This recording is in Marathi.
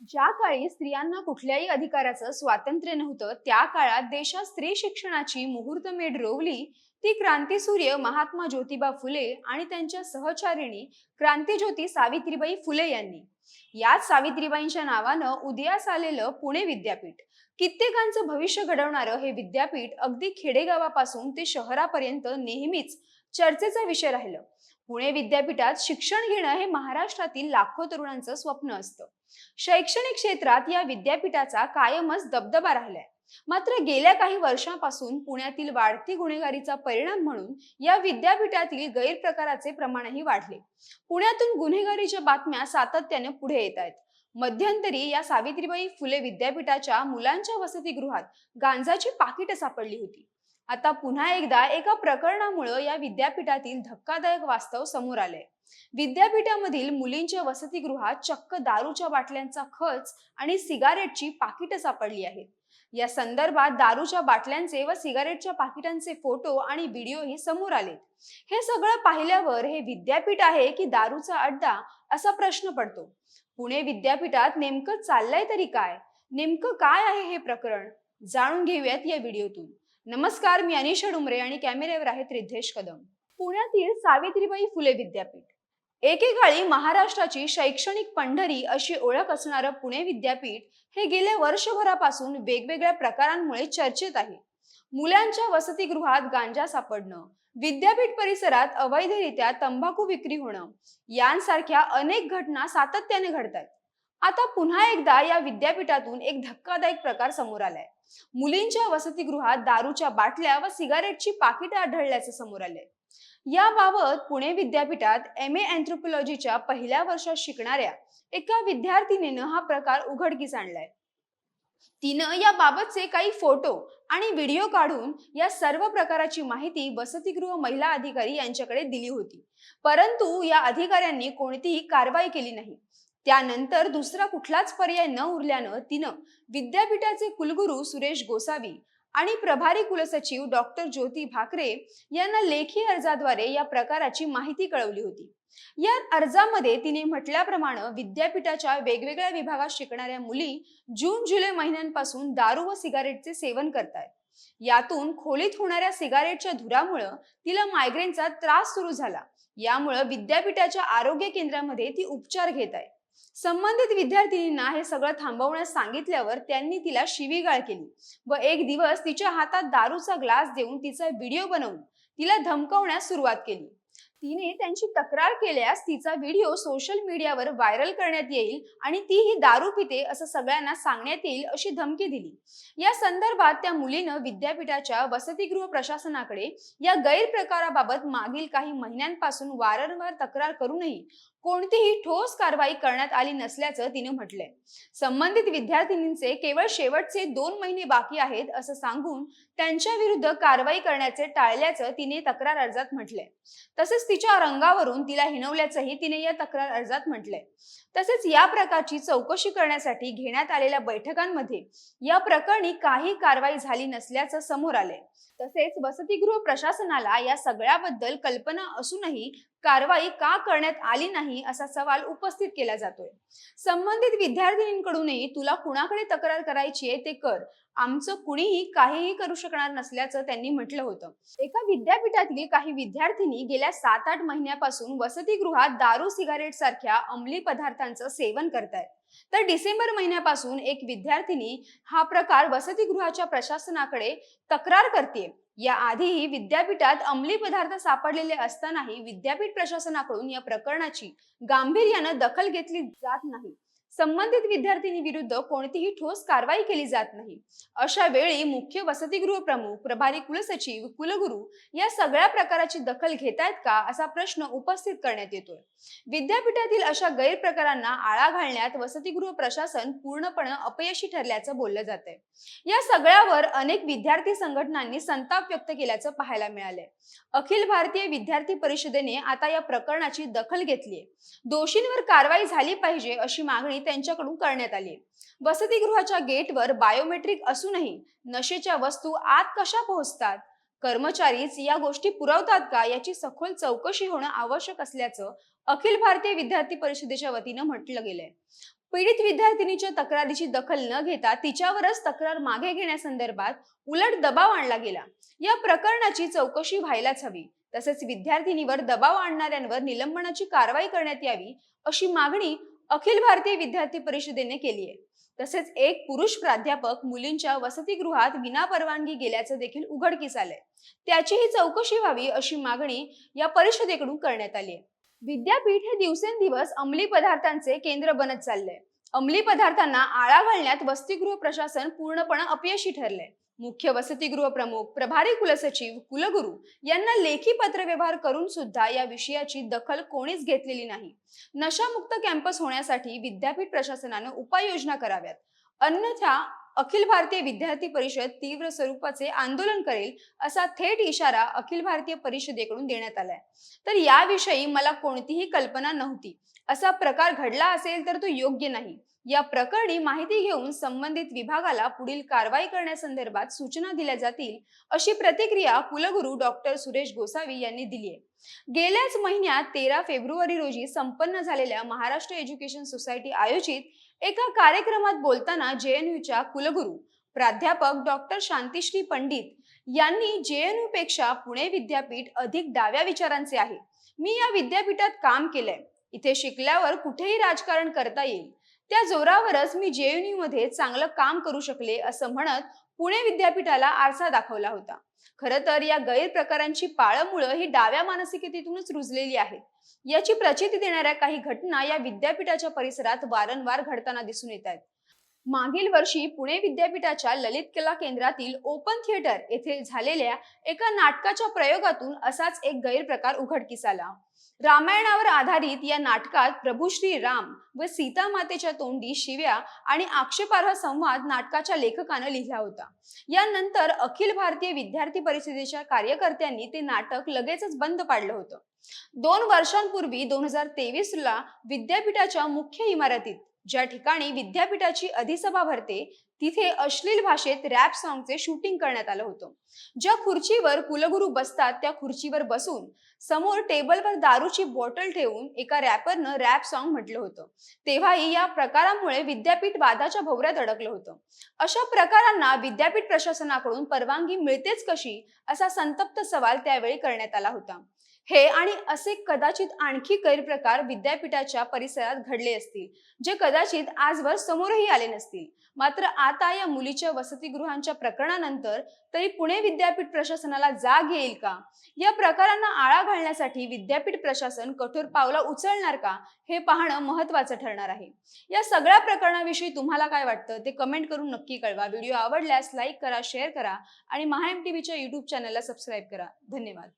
ज्या काळी स्त्रियांना कुठल्याही अधिकाराचं स्वातंत्र्य नव्हतं त्या काळात देशात स्त्री शिक्षणाची मुहूर्तमेढ रोवली ती क्रांतीसूर्य महात्मा ज्योतिबा फुले आणि त्यांच्या सहचारिणी क्रांतीज्योती सावित्रीबाई फुले यांनी. याच सावित्रीबाईंच्या नावानं उदयास आलेलं पुणे विद्यापीठ. कित्येकांचं भविष्य घडवणारं हे विद्यापीठ अगदी खेडेगावापासून ते शहरापर्यंत नेहमीच चर्चेचा विषय राहिलं. पुणे विद्यापीठात शिक्षण घेणं हे महाराष्ट्रातील लाखो तरुणांचं स्वप्न असतं. शैक्षणिक क्षेत्रात या विद्यापीठाचा कायमच दबदबा राहिलाय. मात्र गेल्या काही वर्षांपासून पुण्यातील वाढती गुन्हेगारीचा परिणाम म्हणून या विद्यापीठातील गैरप्रकाराचे प्रमाणही वाढले. पुण्यातून गुन्हेगारीच्या बातम्या सातत्याने पुढे येत आहेत. मध्यंतरी या सावित्रीबाई फुले विद्यापीठाच्या मुलांच्या वसतिगृहात गांजाची पाकिटं सापडली होती. आता पुन्हा एकदा एका प्रकरणामुळे या विद्यापीठातील धक्कादायक वास्तव समोर आले विद्यापीठामधील मुलींच्या वसतिगृहात चक्क दारूच्या बाटल्यांचा खच आणि सिगारेटची पाकिटं सापडली आहेत. या संदर्भात दारूच्या बाटल्यांचे व सिगारेटच्या पाकिटांचे फोटो आणि व्हिडिओही समोर आलेत. हे सगळं पाहिल्यावर हे विद्यापीठ आहे की दारूचा अड्डा असा प्रश्न पडतो. पुणे विद्यापीठात नेमकं चाललंय तरी काय? नेमकं काय आहे हे प्रकरण? जाणून घेऊयात या व्हिडिओतून. नमस्कार मी अनिशा डुमरे आणि कॅमेऱ्यावर आहेत रिद्धेश कदम. पुण्यातील सावित्रीबाई फुले विद्यापीठ. एकेकाळी महाराष्ट्राची शैक्षणिक पंढरी अशी ओळख असणारं पुणे विद्यापीठ हे गेल्या वर्षभरापासून वेगवेगळ्या प्रकारांमुळे चर्चेत आहे. मुलांच्या वसतिगृहात गांजा सापडणं विद्यापीठ परिसरात अवैधरित्या तंबाखू विक्री होणं यांसारख्या अनेक घटना सातत्याने घडतात आता पुन्हा एकदा या विद्यापीठातून एक धक्कादायक प्रकार समोर आलाय. मुलींच्या वसतिगृहात दारूच्या बाटल्या व सिगारेटची पाकिटे आढळल्याचं समोर आले याबाबत पुणे विद्यापीठात एम ए अँथ्रोपॉलॉजीच्या पहिल्या वर्षात शिकणाऱ्या एका विद्यार्थिनीनं हा प्रकार उघडकीस आणलाय. तिनं याबाबतचे काही फोटो आणि व्हिडिओ काढून या सर्व प्रकाराची माहिती वसतिगृह महिला अधिकारी यांच्याकडे दिली होती. परंतु या अधिकाऱ्यांनी कोणतीही कारवाई केली नाही. त्यानंतर दुसरा कुठलाच पर्याय न उरल्यानं तिनं विद्यापीठाचे कुलगुरू सुरेश गोसावी आणि प्रभारी कुलसचिव डॉक्टर ज्योती भाकरे यांना लेखी अर्जाद्वारे या प्रकाराची माहिती कळवली होती. या अर्जामध्ये तिने म्हटल्याप्रमाणे विद्यापीठाच्या वेगवेगळ्या विभागात शिकणाऱ्या मुली जून जुलै महिन्यांपासून दारू व सिगारेटचे सेवन करतायत. यातून खोलीत होणाऱ्या सिगारेटच्या धुरामुळं तिला मायग्रेनचा त्रास सुरू झाला. यामुळं विद्यापीठाच्या आरोग्य केंद्रामध्ये ती उपचार घेत आहे संबंधित विद्यार्थिनींना हे सगळं थांबवण्यास सांगितल्यावर त्यांनी तिला शिवीगाळ केली व एक दिवस तिच्या हातात दारूचा ग्लास देऊन तिचा व्हिडिओ बनवून तिला धमकवण्यास सुरुवात केली. तिने त्यांची तक्रार केल्यास तिचा व्हिडिओ सोशल मीडियावर व्हायरल करण्यात येईल आणि ती ही दारू पिते असं सगळ्यांना सांगण्यात येईल अशी धमकी दिली. या संदर्भात त्या मुलीनं विद्यापीठाच्या वसतिगृह प्रशासनाकडे या गैरप्रकाराबाबत मागील काही महिन्यांपासून वारंवार तक्रार करूनही कोणतीही ठोस कारवाई करण्यात आली नसल्याचं तिने म्हटलंय. संबंधित विद्यार्थिनींचे केवळ शेवटचे दोन महिने बाकी आहेत असं सांगून त्यांच्या विरुद्ध कारवाई करण्याचे टाळल्याचं तिने तक्रार अर्जात म्हटलंय. तसेच तिच्या रंगावरून तिला हिणवल्याचंही तिने या तक्रार अर्जात म्हटलंय. तसेच या प्रकारची चौकशी करण्यासाठी घेण्यात आलेल्या बैठकांमध्ये या प्रकरणी काही कारवाई झाली नसल्याचं समोर आलंय. तसेच वसतिगृह प्रशासनाला या सगळ्याबद्दल कल्पना असूनही कारवाई का करण्यात आली नाही असा सवाल उपस्थित केला जातोय. संबंधित विद्यार्थिनींकडूनही तुला कुणाकडे तक्रार करायची आहे ते कर. आमचं कुणीही काहीही करू शकणार नसल्याचं त्यांनी म्हटलं होतं. एका विद्यापीठातील काही विद्यार्थिनी गेल्या सात आठ महिन्यापासून वसतिगृहात दारू सिगारेट सारख्या अंमली पदार्थांचं सेवन करतायत. तर डिसेंबर महिन्यापासून एक विद्यार्थिनी हा प्रकार वसतिगृहाच्या प्रशासनाकडे तक्रार करते या आधीही विद्यापीठात अंमली पदार्थ सापडलेले असतानाही विद्यापीठ प्रशासनाकडून या प्रकरणाची गांभीर्यानं दखल घेतली जात नाही. संबंधित विद्यार्थिनी विरुद्ध कोणतीही ठोस कारवाई केली जात नाही. अशा वेळी मुख्य वसतिगृह प्रमुख प्रभारी कुलसचिव कुलगुरू या सगळ्या प्रकाराची दखल घेतायत का असा प्रश्न उपस्थित करण्यात येतोय. विद्यापीठातील अशा गैरप्रकारांना आळा घालण्यात वसतिगृह प्रशासन पूर्णपणे अपयशी ठरल्याचं बोललं जात आहे या सगळ्यावर अनेक विद्यार्थी संघटनांनी संताप व्यक्त केल्याचं पाहायला मिळालंय. अखिल भारतीय विद्यार्थी परिषदेने आता या प्रकरणाची दखल घेतली दोषींवर कारवाई झाली पाहिजे अशी मागणी त्यांच्याकडून करण्यात आली. वसतिगृहाच्या गेटवर बायोमेट्रिक असूनही नशेच्या वस्तू आत कशा पोहोचतात? कर्मचारीच या गोष्टी पुरवतात का? याची सखोल चौकशी होणं आवश्यक असल्याचं अखिल भारतीय विद्यार्थी परिषदेच्या वतीनं म्हटलं गेलंय. पीडित विद्यार्थिनीच्या तक्रारीची दखल न घेता तिच्यावरच तक्रार मागे घेण्यासंदर्भात उलट दबाव आणला गेला. या प्रकरणाची चौकशी व्हायलाच हवी. तसेच विद्यार्थिनीवर दबाव आणणाऱ्यांवर निलंबनाची कारवाई करण्यात यावी अशी मागणी अखिल भारतीय विद्यार्थी परिषदेने केली आहे तसेच एक पुरुष प्राध्यापक मुलींच्या वसतिगृहात विनापरवानगी गेल्याचं देखील उघडकीस आलंय. त्याचीही चौकशी व्हावी अशी मागणी या परिषदेकडून करण्यात आली आहे विद्यापीठ हे दिवसेंदिवस अंमली पदार्थांचे केंद्र बनत चाललंय. अंमली पदार्थांना आळा घालण्यात वसतिगृह प्रशासन पूर्णपणे अपयशी ठरले मुख्य वसतिगृह प्रमुख प्रभारी कुलसचिव कुलगुरू यांना लेखी पत्रव्यवहार करून सुद्धा या विषयाची दखल कोणीच घेतलेली नाही. नशामुक्त कॅम्पस होण्यासाठी विद्यापीठ प्रशासनानं उपाययोजना कराव्यात. अन्यथा अखिल भारतीय विद्यार्थी परिषद तीव्र स्वरूपाचे आंदोलन करेल असा थेट इशारा अखिल भारतीय परिषदेकडून देण्यात आलाय. तर याविषयी मला कोणतीही कल्पना नव्हती. असा प्रकार घडला असेल तर तो योग्य नाही. या प्रकरणी माहिती घेऊन संबंधित विभागाला पुढील कारवाई करण्यासंदर्भात सूचना दिल्या जातील अशी प्रतिक्रिया कुलगुरू डॉक्टर सुरेश गोसावी यांनी दिली आहे. गेल्याच महिन्यात तेरा फेब्रुवारी रोजी संपन्न झालेल्या महाराष्ट्र एज्युकेशन सोसायटी आयोजित एका कार्यक्रमात बोलताना जेएनयूच्या कुलगुरू प्राध्यापक डॉक्टर शांतिश्री पंडित यांनी जेएनयू पेक्षा पुणे विद्यापीठ अधिक डाव्या विचारांचे आहे. मी या विद्यापीठात काम केलंय. इथे शिकल्यावर कुठेही राजकारण करता येईल. त्या जोरावरच मी जेएनयू मध्ये चांगलं काम करू शकले असं म्हणत पुणे विद्यापीठाला आरसा दाखवला होता. खरं तर या गैरप्रकारांची पाळमुळं ही डाव्या मानसिकतेतूनच रुजलेली आहेत याची प्रचिती देणाऱ्या काही घटना या विद्यापीठाच्या परिसरात वारंवार घडताना दिसून येत आहेत. मागील वर्षी पुणे विद्यापीठाच्या ललित कला केंद्रातील ओपन थिएटर येथे झालेल्या एका नाटकाच्या प्रयोगातून असाच एक गैरप्रकार उघडकीस आला. रामायणावर आधारित या नाटकात प्रभू श्री राम व सीता मातेच्या तोंडी शिव्या आणि आक्षेपार्ह संवाद नाटकाच्या लेखकानं लिहिला होता. यानंतर अखिल भारतीय विद्यार्थी परिषदेच्या कार्यकर्त्यांनी ते नाटक लगेचच बंद पाडलं होतं. दोन वर्षांपूर्वी दोन हजार तेवीस ला विद्यापीठाच्या मुख्य इमारतीत ज्या ठिकाणी विद्यापीठाची अधिसभा भरते तिथे अश्लील भाषेत रॅप सॉंगचे शूटिंग करण्यात आलं होतं. ज्या खुर्चीवर कुलगुरू बसतात त्या खुर्चीवर बसून समोर टेबलवर दारूची बॉटल ठेवून एका रॅपरनं रॅप सॉन्ग म्हटलं होतं. तेव्हाही या प्रकारामुळे विद्यापीठ वादाच्या भोवऱ्यात अडकलं होतं. अशा प्रकारांना विद्यापीठ प्रशासनाकडून परवानगी मिळतेच कशी असा संतप्त सवाल त्यावेळी करण्यात आला होता. हे आणि असे कदाचित आणखी गैरप्रकार विद्यापीठाच्या परिसरात घडले असतील जे कदाचित आजवर समोरही आले नसतील. मात्र आता या मुलीच्या वसतिगृहांच्या प्रकरणानंतर तरी पुणे विद्यापीठ प्रशासनाला जाग येईल का? या प्रकारांना आळा घालण्यासाठी विद्यापीठ प्रशासन कठोर पावला उचलणार का? हे पाहणं महत्वाचं ठरणार आहे. या सगळ्या प्रकरणाविषयी तुम्हाला काय वाटतं? ते कमेंट करून नक्की कळवा. व्हिडिओ आवडल्यास लाईक करा शेअर करा आणि महा एम टीव्हीच्या युट्यूब चॅनलला सबस्क्राईब करा. धन्यवाद.